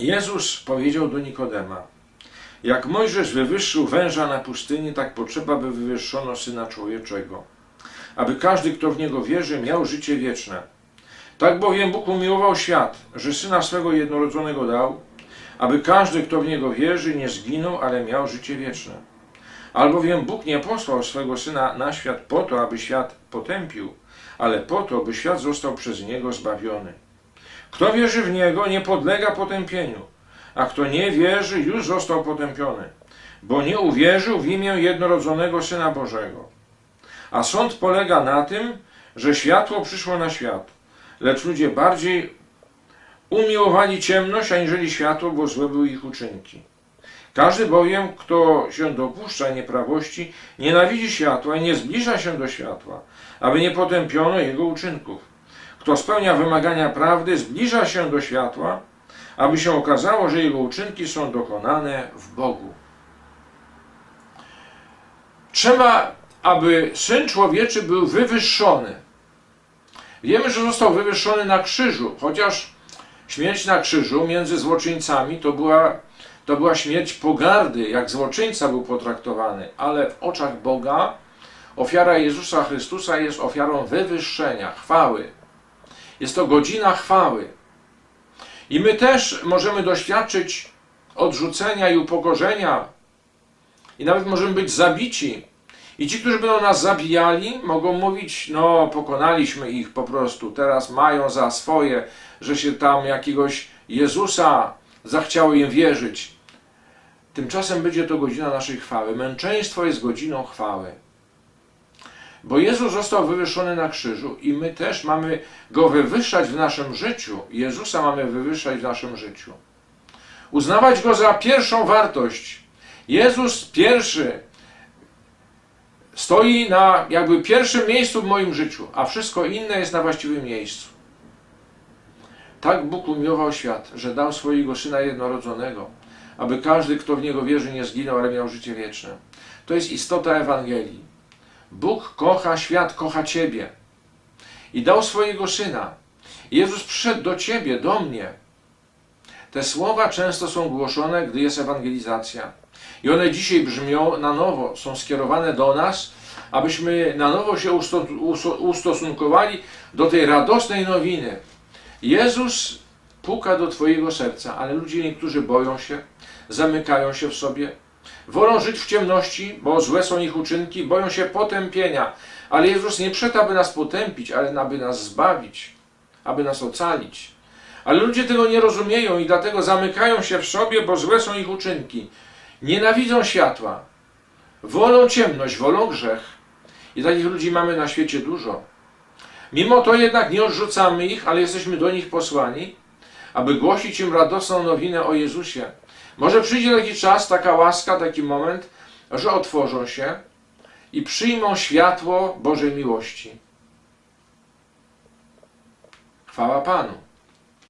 Jezus powiedział do Nikodema: Jak Mojżesz wywyższył węża na pustyni, tak potrzeba, by wywyższono syna człowieczego, aby każdy, kto w niego wierzy, miał życie wieczne. Tak bowiem Bóg umiłował świat, że syna swego jednorodzonego dał, aby każdy, kto w niego wierzy, nie zginął, ale miał życie wieczne. Albowiem Bóg nie posłał swego syna na świat po to, aby świat potępił, ale po to, by świat został przez niego zbawiony. Kto wierzy w niego, nie podlega potępieniu, a kto nie wierzy, już został potępiony, bo nie uwierzył w imię jednorodzonego syna Bożego. A sąd polega na tym, że światło przyszło na świat, lecz ludzie bardziej umiłowali ciemność, aniżeli światło, bo złe były ich uczynki. Każdy bowiem, kto się dopuszcza nieprawości, nienawidzi światła i nie zbliża się do światła, aby nie potępiono jego uczynków. Kto spełnia wymagania prawdy, zbliża się do światła, aby się okazało, że jego uczynki są dokonane w Bogu. Trzeba, aby Syn Człowieczy był wywyższony. Wiemy, że został wywyższony na krzyżu, chociaż śmierć na krzyżu między złoczyńcami to była, to była śmierć pogardy, jak złoczyńca był potraktowany, ale w oczach Boga ofiara Jezusa Chrystusa jest ofiarą wywyższenia, chwały. Jest to godzina chwały. I my też możemy doświadczyć odrzucenia i upokorzenia, i nawet możemy być zabici. I ci, którzy będą nas zabijali, mogą mówić: No, pokonaliśmy ich po prostu, teraz mają za swoje, że się tam jakiegoś Jezusa zachciało im wierzyć. Tymczasem będzie to godzina naszej chwały. Męczeństwo jest godziną chwały. Bo Jezus został wywyższony na krzyżu i my też mamy go wywyższać w naszym życiu. Jezusa mamy wywyższać w naszym życiu. Uznawać go za pierwszą wartość. Jezus pierwszy stoi na jakby pierwszym miejscu w moim życiu, a wszystko inne jest na właściwym miejscu. Tak Bóg umiłował świat, że dał swojego Syna jednorodzonego, aby każdy, kto w Niego wierzy, nie zginął, ale miał życie wieczne. To jest istota Ewangelii. Bóg kocha świat, kocha Ciebie. I dał swojego Syna. Jezus przyszedł do Ciebie, do mnie. Te słowa często są głoszone, gdy jest ewangelizacja. I one dzisiaj brzmią na nowo, są skierowane do nas, abyśmy na nowo się ustosunkowali do tej radosnej nowiny. Jezus puka do Twojego serca, ale ludzie niektórzy boją się, zamykają się w sobie, wolą żyć w ciemności, bo złe są ich uczynki, boją się potępienia. Ale Jezus nie przyszedł, aby nas potępić, ale aby nas zbawić, aby nas ocalić. Ale ludzie tego nie rozumieją i dlatego zamykają się w sobie, bo złe są ich uczynki. Nienawidzą światła, wolą ciemność, wolą grzech. I takich ludzi mamy na świecie dużo. Mimo to jednak nie odrzucamy ich, ale jesteśmy do nich posłani, aby głosić im radosną nowinę o Jezusie. Może przyjdzie taki czas, taka łaska, taki moment, że otworzą się i przyjmą światło Bożej miłości. Chwała Panu.